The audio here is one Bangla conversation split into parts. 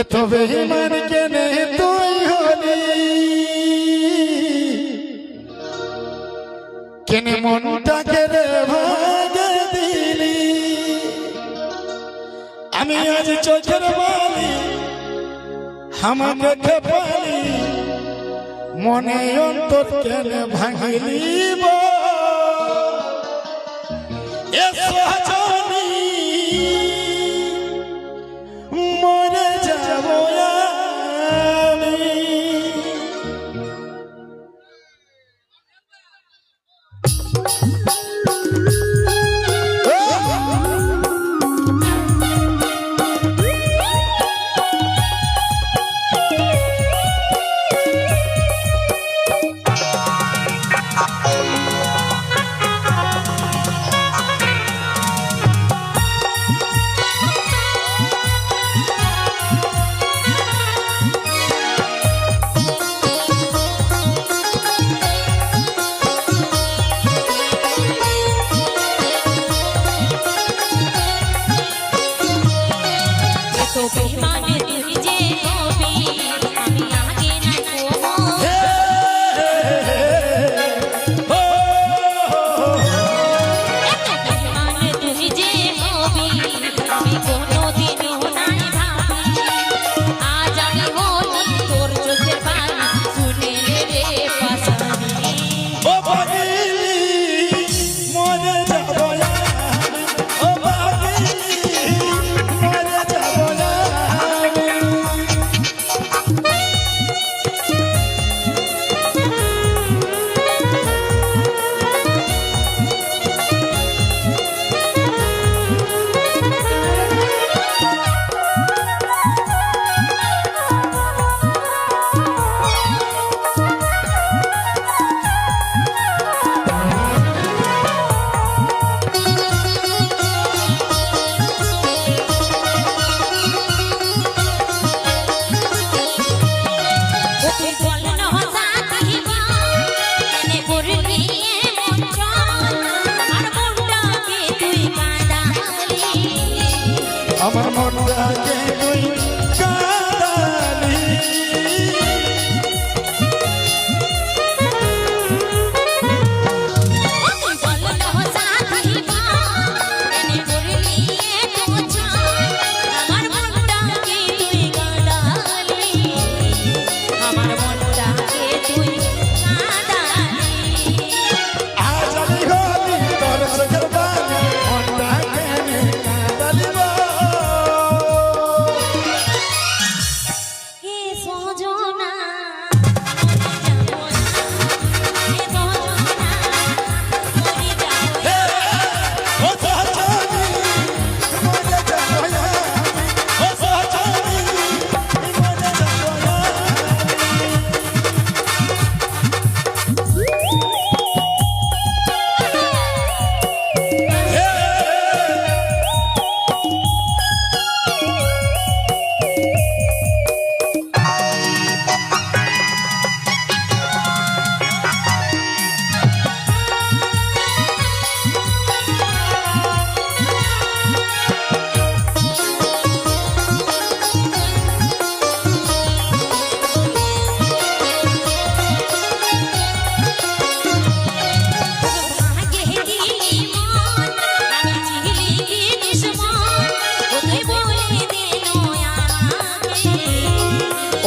এত বেহিমান কেনে তুই হলি। কেনে মনটাকে রে ভাগে আমি আজ চোখের বালি আমার চোখে পালি মনে অন্তর কেনে ভাঙিলি এ সহজ so be my for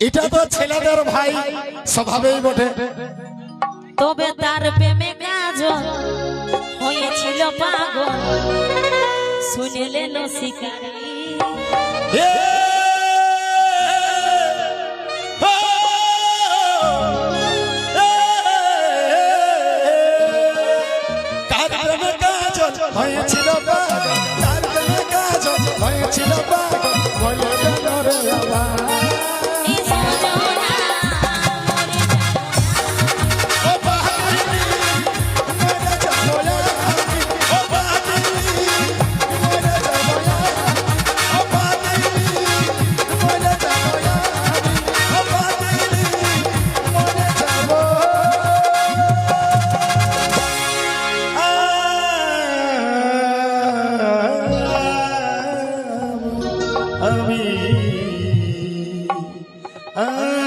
এটা তো ছেলেদের ভাই স্বভাবেই বটে। তবে তার প্রেমে গাজন হয়েছিল পাগল। শুনিলেন শিকারী হয়েছিল পাগল। তার প্রেমে কাজ হয়েছিল পাগল। uh